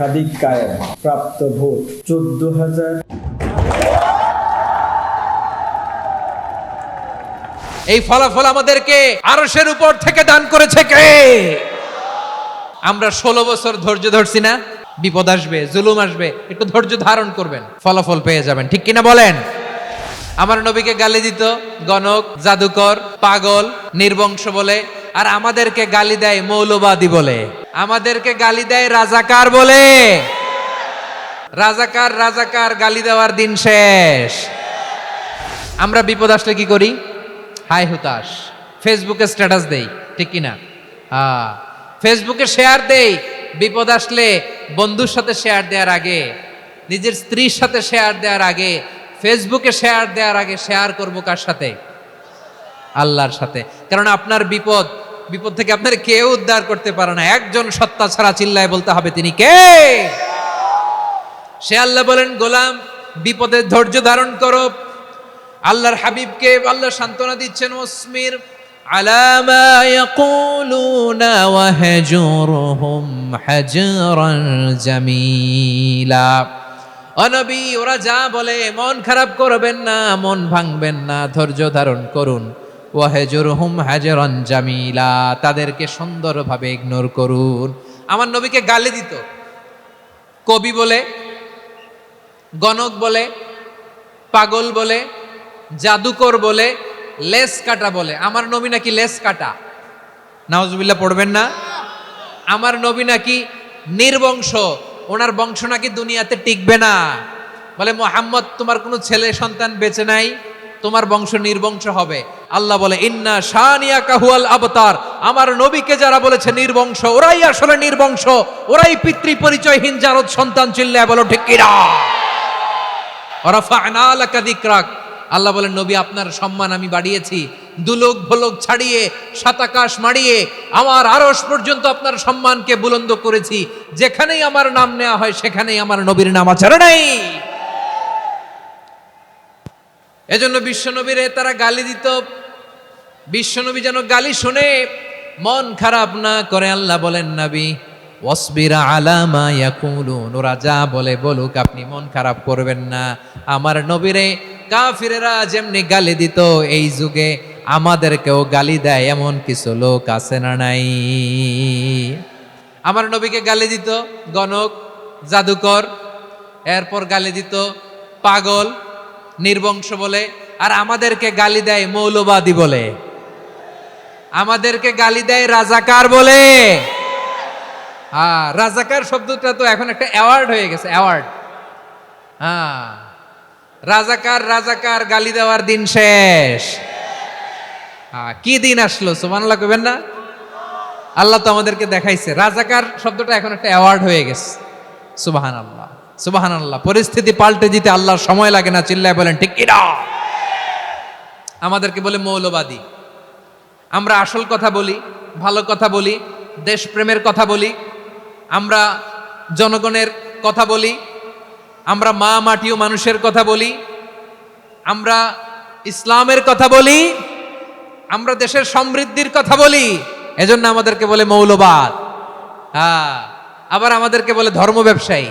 সাদিক প্রাপ্ত ভোট চোদ্দ হাজার এই ফলাফল আমাদেরকে আরশের উপর থেকে দান করেছে কে? আমরা ষোলো বছর ধৈর্য ধরছি না? বিপদ আসবে, জুলুম আসবে, একটু ধৈর্য ধারণ করবেন। ফলাফল পেয়ে যাবেন, ঠিক কিনা বলেন? আমার নবীকে গালি দিত, গণক, জাদুকর, পাগল, নির্বংশ বলে, আর আমাদেরকে গালি দেয় মৌলবাদী বলে। আমাদেরকে গালি দেয় রাজাকার বলে। রাজাকার রাজাকার, গালি দেওয়ার দিন শেষ। আমরা বিপদ আসলে কি করি? হাই হুতাশ। ফেসবুকে স্ট্যাটাস দেই, ঠিক কিনা? হ্যাঁ। ফেসবুকে শেয়ার দেই, বিপদ আসলে বন্ধুর সাথে শেয়ার দেওয়ার আগে, নিজের স্ত্রীর সাথে শেয়ার দেওয়ার আগে ফেসবুকে শেয়ার দেওয়ার আগে শেয়ার করব কার সাথে? আল্লাহর সাথে। কারণ আপনার বিপদ বিপদ থেকে আপনার কেউ উদ্ধার করতে পারে না। একজন সত্তা ছাড়া চিল্লায় বলতে হবে, তিনি কে? সে আল্লাহ বলেন, গোলাম বিপদে ধৈর্য ধারণ করো। আল্লাহর হাবিবকে আল্লাহ সান্ত্বনা দিচ্ছেন ওসমির জামিলা। অনবী ওরা যা বলে, মন খারাপ করবেন না, মন ভাঙবেন না, ধৈর্য ধারণ করুন। ওয়াহেজুরহুম হাজরান জামিলা, তাদেরকে সুন্দরভাবে ইগনোর করুন। আমার নবীকে গালি দিত। কবি বলে, গণক বলে, পাগল বলে, জাদুকর বলে, লেস কাটা বলে। আমার নবী নাকি লেস কাটা? নাওজুবিল্লাহ পড়বেন না? আমার নবী নাকি নির্বংশ? ওনার বংশ নাকি দুনিয়াতে টিকবে না। বলে, মোহাম্মদ, তোমার কোনো ছেলে সন্তান বেঁচে নাই? তোমার বংশ নির্বংশ হবে। আল্লাহ বলে, ইন্না শানিয়া কাহুয়াল আবতার। আমার নবীকে যারা বলেছে নির্বংশ, ওরাই আসলে নির্বংশ। ওরাই পিতৃ পরিচয়হীন জারদ সন্তান চিল্লায় বলো, ঠিক কিনা ওরাফা'না লাকা যিকরাক। আল্লাহ বলেন, নবী, আপনার সম্মান আমি বাড়িয়েছি। দুলোক ভোলক ছাড়িয়ে, সাতাকাশ মারিয়ে আমার আরস পর্যন্ত আপনার সম্মানকে বুলন্দ করেছি। যেখানেই আমার নাম নেওয়া হয়, সেখানেই আমার নবীর নাম আচারে নাই এজন্য বিশ্বনবীরে তারা গালি দিত। বিশ্বনবী যেন গালি শুনে, মন খারাপ না করে আল্লাহ বলেন, নবী, ওয়াসবিরা আলামা ইয়াকুলুন। ওরা যা বলে বলুক, আপনি মন খারাপ করবেন না। আমার নবীরে কাফিরেরা যেমনি গালি দিত, এই যুগে আমাদেরকেও গালি দেয় এমন কিছু লোক আছে না নাই? আমার নবীকে গালি দিত গণক, জাদুকর, এরপর গালি দিত পাগল নির্বংশ বলে, আর আমাদেরকে গালি দেয় মৌলবাদী বলে। আমাদেরকে গালি দেয় রাজাকার বলে। হ্যাঁ রাজাকার শব্দটা তো এখন একটা অ্যাওয়ার্ড হয়ে গেছে অ্যাওয়ার্ড হ্যাঁ রাজাকার রাজাকার, গালি দেওয়ার দিন শেষ। হ্যাঁ কি দিন আসলো সুমানাল্লাহ কবেন না? আল্লাহ তো আমাদেরকে দেখাইছে। রাজাকার শব্দটা এখন একটা অ্যাওয়ার্ড হয়ে গেছে সুবাহান আল্লাহ সুবাহান আল্লাহ পরিস্থিতি পাল্টে দিতে আল্লাহর সময় লাগে না, চিল্লায় বলেন, ঠিক কিনা আমাদেরকে বলে মৌলবাদী। আমরা আসল কথা বলি, ভালো কথা বলি, দেশপ্রেমের কথা বলি, আমরা জনগণের কথা বলি, আমরা মা মাটি ও মানুষের কথা বলি, আমরা ইসলামের কথা বলি, আমরা দেশের সমৃদ্ধির কথা বলি, এজন্য আমাদেরকে বলে মৌলবাদ। হ্যাঁ আবার আমাদেরকে বলে ধর্ম ব্যবসায়ী।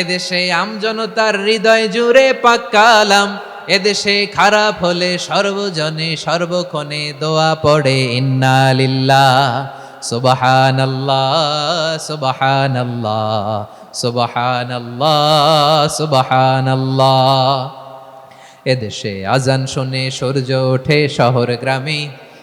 এদেশে আমজনতার হৃদয় জুড়ে পাক্কালাম এদেশে খারাপ হলে সর্বজনে সর্বক্ষণে দোয়া পড়ে, ইন্না লিল্লাহ সুবাহান আল্লাহ সুবাহান আল্লাহ সুবাহান আল্লাহ সুবাহান আল্লাহ এদেশে আজান শুনে সূর্য ওঠে শহর গ্রামে।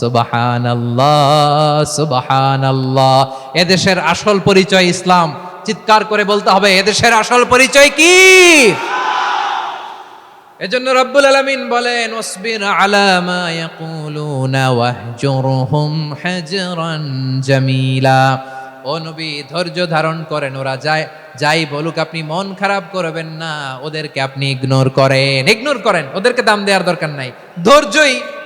সুবাহান আল্লাহ সুবাহান এদেশের আসল পরিচয় ইসলাম। চিৎকার করে বলতে হবে, এদেশের আসল পরিচয় কি? এজন্য রব্বুল আলামিন বলেন ওসবির আলা মা ইয়াকুলুনা জামিলা। ও নবী, ধৈর্য ধারণ করেন, ওরা যায়, যাই বলুক, আপনি মন খারাপ করবেন না, ওদেরকে আপনি ইগনোর করেন। ইগনোর করেন, ওদেরকে দাম দেওয়ার দরকার নাই। ধৈর্যই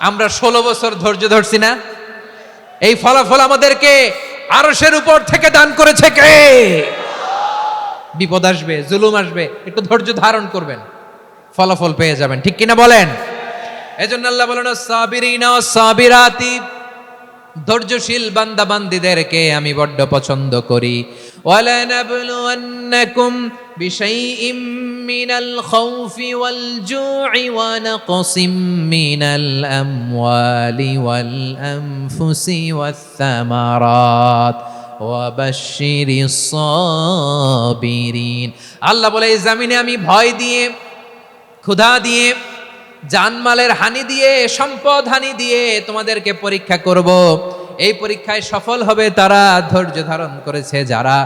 আমরা ষোলো বছর ধৈর্য ধরছি না। এই ফলাফল আমাদেরকে আরশের উপর থেকে দান করেছে কে? বিপদ আসবে, জুলুম আসবে, একটু ধৈর্য ধারণ করবেন। ফলাফল পেয়ে যাবেন, ঠিক কিনা বলেন? এজন্য আল্লাহ বলেন, সাবিরিনা সাবিরাতি। ধৈর্যশীল বান্দা বান্দিদেরকে আমি বড্ড পছন্দ করি। ওয়ালানাবলুয়ান্নাকুম জু'i ওয়া নাকসিম মিনাল আমওয়ালি ওয়াল আনফুসি ওয়াস সামারাত ওয়াবাশশিরিস সাবিরিন আল্লাহ বলে, এই জমিনে আমি ভয় দিয়ে, ক্ষুধা দিয়ে, জানমালের হানি দিয়ে, সম্পদ হানি দিয়ে তোমাদেরকে পরীক্ষা করব। এই পরীক্ষায় সফল হবে তারা, ধৈর্য ধারণ করেছে যারা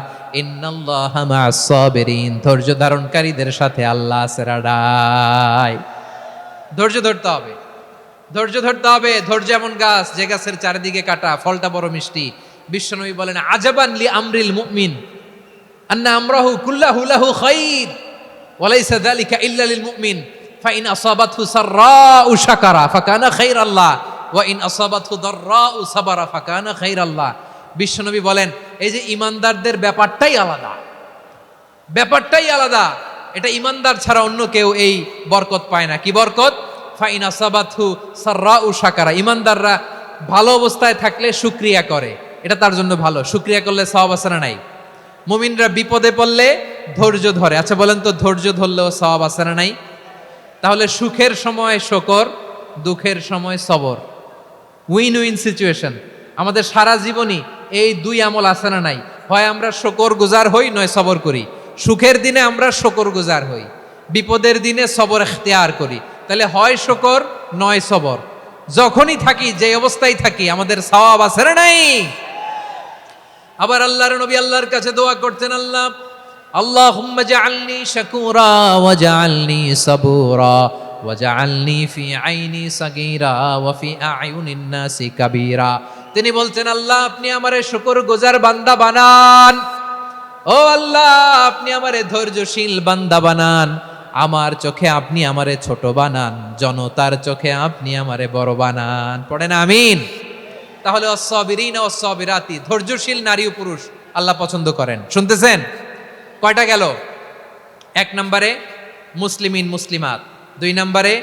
ধৈর্য ধারণকারীদের সাথে আল্লাহ সেরাডাই ধৈর্য ধরতে হবে। ধৈর্য ধরতে হবে। ধৈর্য এমন গাছ, যে গাছের চারিদিকে কাটা, ফলটা বড় মিষ্টি। বিশ্বনবী বলেন, আজাবান লি আমরিল মুমিন। আন্না আমরাহু কুল্লাহু লাহু খাইর। ওয়ালাইসা যালিকা ইল্লা লিল মুমিন। ফাইন আসাবাতহু সাররাউ শাকারা ফাকানা খাইরাল্লাহ। ওয়া ইন আসাবাতহু দাররাউ সাবারা ফাকানা খাইরাল্লাহ। বিশ্বনবী বলেন, এই যে ইমানদারদের ব্যাপারটাই আলাদা। ব্যাপারটাই আলাদা। এটা ইমানদার ছাড়া অন্য কেউ এই বরকত পায় না। কি বরকত? ফাইন আসাবাতহু সাররাউ শাকারা। ইমানদাররা ভালো অবস্থায় থাকলে শুকরিয়া করে। এটা তার জন্য ভালো। শুকরিয়া করলে সওয়াব আছে না নাই? মুমিনরা বিপদে পড়লে ধৈর্য ধরে। আচ্ছা বলেন তো, ধৈর্য ধরলেও সওয়াব আছে না নাই? তাহলে সুখের সময় শকর, দুঃখের সময় সবর। উইন উইন সিচুয়েশন আমাদের সারা জীবনই এই দুই আমল আছে না নাই? হয় আমরা শকর গুজার হই, নয় সবর করি। সুখের দিনে আমরা শকর গুজার হই। বিপদের দিনে সবর এখতিয়ার করি। তাহলে হয় শকর, নয় সবর। যখনই থাকি যে অবস্থায় থাকি, আমাদের সওয়াব আছে না নাই? আবার আল্লাহর নবী আল্লাহর কাছে দোয়া করতেন আল্লাহ, আল্লাহুম্মা জাআলনি শাকুরা ওয়া জাআলনি সাবুরা ওয়া জাআলনি ফি আইনি সাগীরা ওয়া ফি আয়ুনিন নাসি কাবীরা। তিনি বলছেন, আল্লাহ, আপনি আমারে শুকর গুজার বান্দা বানান। ও আল্লাহ, আপনি আমারে ধৈর্যশীল বান্দা বানান। আমার চোখে আপনি আমারে ছোট বানান, জনতার চোখে আপনি আমারে বড় বানান। পড়েন আমিন? তাহলে অসবিরিন অসবিরাতি ধৈর্যশীল নারী ও পুরুষ, আল্লাহ পছন্দ করেন। শুনতেছেন? কয়টা গেল? এক নম্বরে, মুসলিমিন, মুসলিমাত। দুই নম্বরে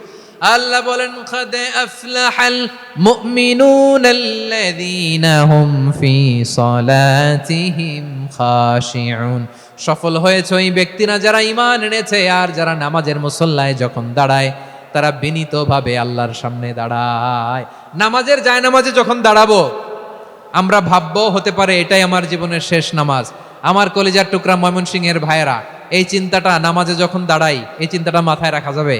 আল্লাহ বলেন, খাদে আফলাহাল মুমিনুন আল্লাযীনা ফি সালাতিহিম খাশিউন। সফল হয়েছে ওই ব্যক্তিরা যারা ঈমান এনেছে আর যারা নামাজের মুসল্লায় যখন দাঁড়ায়, তারা বিনীতভাবে আল্লাহর সামনে দাঁড়ায়। নামাজের যায় নামাজে যখন দাঁড়াবো, আমরা ভাববো হতে পারে এটাই আমার জীবনের শেষ নামাজ। আমার কলেজার টুকরা ময়মনসিং এর ভাইয়েরা, এই চিন্তাটা নামাজে যখন দাঁড়াই, এই চিন্তাটা মাথায় রাখা যাবে?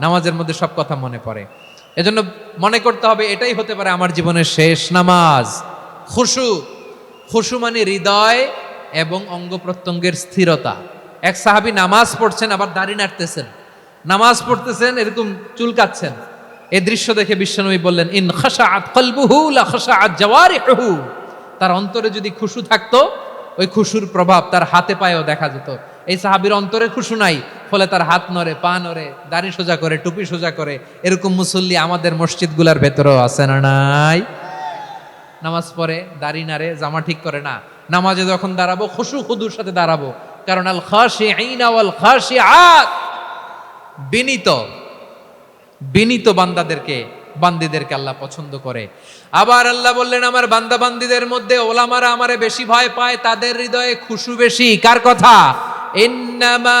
নামাজের মধ্যে সব কথা মনে পড়ে। এজন্য মনে করতে হবে, এটাই হতে পারে আমার জীবনের শেষ নামাজ। খুশু। খুশু মানে হৃদয় এবং অঙ্গ প্রত্যঙ্গের স্থিরতা। এক সাহাবি নামাজ পড়ছেন, আবার দাড়ি নাড়তেছেন। নামাজ পড়তেছেন, এরকম চুলকাচ্ছেন এই দৃশ্য দেখে বিশ্বনবী বললেন, ইন খাশাআত কলবুহু লা খাশাআত জাওয়ারিহুহু। তার অন্তরে যদি খুশু থাকতো, ওই খুশুর প্রভাব তার হাতে পায়েও দেখা যেত। এই সাহাবির অন্তরে খুশু নাই ফলে তার হাত নড়ে, পা নড়ে, দাড়ি সোজা করে, টুপি সোজা করে, এরকম মুসল্লি আমাদের মসজিদগুলার ভেতরেও আছে না নাই? নামাজ পড়ে, দাড়ি নাড়ে, জামা ঠিক করে না। নামাজে যখন দাঁড়াবো, খুশু খুদুর সাথে দাঁড়াবো। কারণ আল খাসি আইনাওয়াল খাসি আত বিনীত বিনীত বান্দাদেরকে, বান্দিদেরকে আল্লাহ পছন্দ করে। আবার আল্লাহ বললেন, আমার বান্দা বান্দিদের মধ্যে ওলামারা আমারে বেশি ভয় পায়, তাদের হৃদয়ে খুশু বেশি। কার কথা? ইন্নামা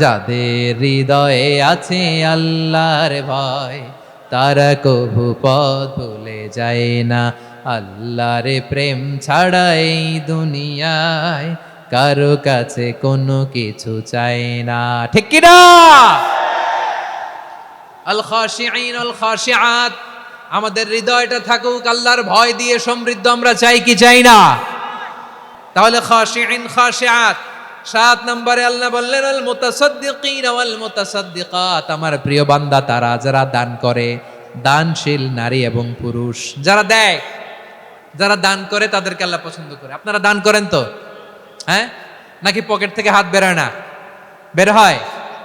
যাদের হৃদয়ে আছে আল্লাহর ভয়, তারা কভু পথ ভুলে যায় না। আল্লাহর প্রেম ছাড়া এই দুনিয়ায় কারও কাছে কোনো কিছু চায় না। ঠিক কিনা আল খাশিঈন আল খাশিআত আমাদের হৃদয়টা থাকুক, আল্লাহর ভয় দিয়ে সমৃদ্ধ আমরা চাই কি চাই না? তাহলে খাশিঈন, খাশিআত সাত নম্বরে আল্লাহ বললেন, আল মুতাসাদ্দিকিন ওয়াল মুতাসাদ্দিকাত। আমার প্রিয় বান্দা, তারা যারা দান করে, দানশীল নারী এবং পুরুষ, যারা দেয়, যারা দান করে, তাদেরকে আল্লাহ পছন্দ করে। আপনারা দান করেন তো? হ্যাঁ? নাকি পকেট থেকে হাত বেরোয় না? বের হয়?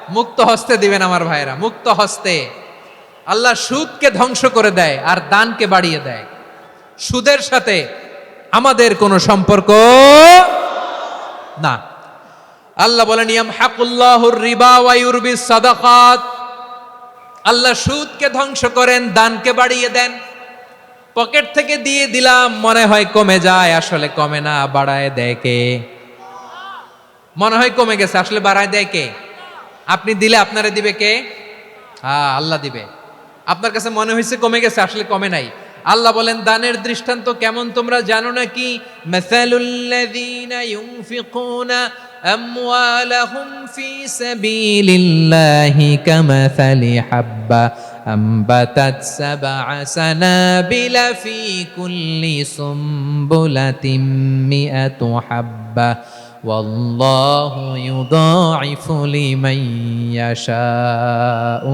মুক্ত হস্তে দিবেন আমার ভাইরা মুক্ত হস্তে। আল্লাহ সুদকে ধ্বংস করে দেয় আর দানকে বাড়িয়ে দেয়। সুদের সাথে আমাদের কোনো সম্পর্ক না। আল্লাহ বলেন ইয়াম হাকুল্লাহুর রিবা ওয়া ইউরবিস সাদাকাত। আল্লাহ সুদকে ধ্বংস করেন, দানকে বাড়িয়ে দেন। পকেট থেকে দিয়ে দিলাম, মনে হয় কমে যায়, আসলে কমে না, বাড়ায় দেয় কে? মনে হয় কমে গেছে, আসলে বাড়ায় দেয় কে? আপনি দিলে আপনারে দিবে কে? হ্যাঁ আল্লাহ দিবে। আপনার কাছে মনে হয়েছে কমে গেছে, আসলে কমে নাই। আল্লাহ বলেন, দানের দৃষ্টান্ত কেমন তোমরা জানো নাকি? মাসালুল্লাযীনা ইউনফিকুনা আমওয়ালাহুম ফি সাবিলিল্লাহি কামাসালি হাব্বা أنبتت سبع سنابل في كل سنبلة مئة حبة والله يضاعف لمن يشاء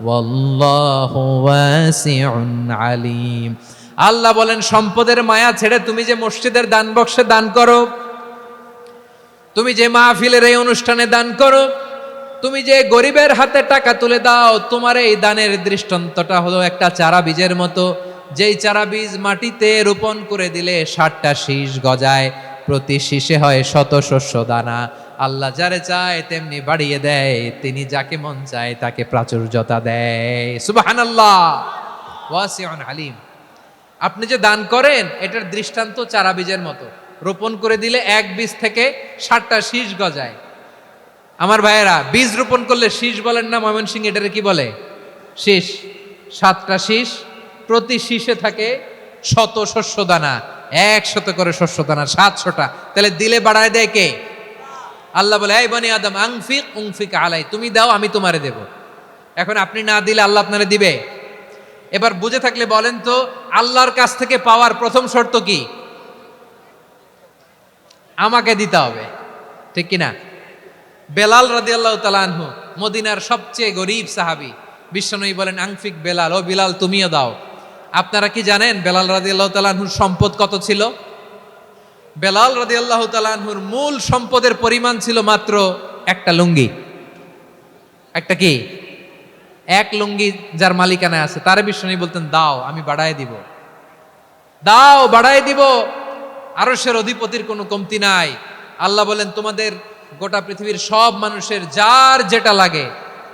والله واسع عليم আল্লাহ বলেন সম্পদের মায়া ছেড়ে তুমি যে মসজিদের দান বক্সে দান করো তুমি যে মাহফিলের এই অনুষ্ঠানে দান করো, তুমি যে গরিবের হাতে টাকা তুলে দাও, তোমার এই দানের দৃষ্টান্তটা হলো একটা চারা বীজের মতো। যেই চারা বীজ মাটিতে রোপণ করে দিলে ষাটটা শীষ গজায়, প্রতি শীষে হয় শত শস্য দানা। আল্লাহ যারে চায় তেমনি বাড়িয়ে দেয়, তিনি যাকে মন চায় তাকে প্রাচুর্যতা দেয়। সুবহানাল্লাহ। ওয়াসিউন আলিম আপনি যে দান করেন, এটার দৃষ্টান্ত চারা বীজের মতো। রোপণ করে দিলে এক বীজ থেকে ষাটটা শীষ গজায়। আমার ভাইয়েরা, বীজ রোপণ করলে শীষ বলেন না ময়মনসিং এটারে কি বলে? শীষ। সাতটা শীষ, প্রতি শীষে থাকে শত শস্য দানা একশত করে শস্য দানা সাতশোটা। তাহলে দিলে বাড়ায় দেয় কে? আল্লাহ বলে, এই বনি আদম, আংফিক, উংফিক আলাই, তুমি দাও, আমি তোমারে দেব। এখন আপনি না দিলে আল্লাহ আপনারে দিবে? এবার বুঝে থাকলে বলেন তো, আল্লাহর কাছ থেকে পাওয়ার প্রথম শর্ত কি? আমাকে দিতে হবে। ঠিক কি না বেলাল রাদিয়াল্লাহু তালানহু মদিনার সবচেয়ে গরিব সাহাবি, বিশ্বনবী বলেন, আংফিক বেলাল, ও বিলাল, তুমিও দাও। আপনারা কি জানেন বেলাল রাদিয়াল্লাহু তালানহুর সম্পদ কত ছিল? বেলাল রাদিয়াল্লাহু তালানহুর মূল সম্পদের পরিমাণ ছিল মাত্র একটা লুঙ্গি। একটা কি? এক লুঙ্গি যার মালিকানায় আছে। তারে বিশ্বনবী বলতেন, দাও, আমি বাড়ায় দিব। দাও, বাড়ায় দিব। আরশের অধিপতির কোনো কমতি নাই। আল্লাহ বলেন, তোমাদের গোটা পৃথিবীর সব মানুষের যার যেটা লাগে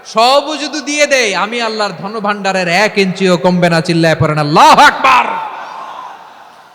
সবও যদি দিয়ে দেয়, আমি আল্লাহর ধন ভাণ্ডারের এক ইঞ্চিও কমবে না, চিল্লায় পড়েন আল্লাহ আকবার।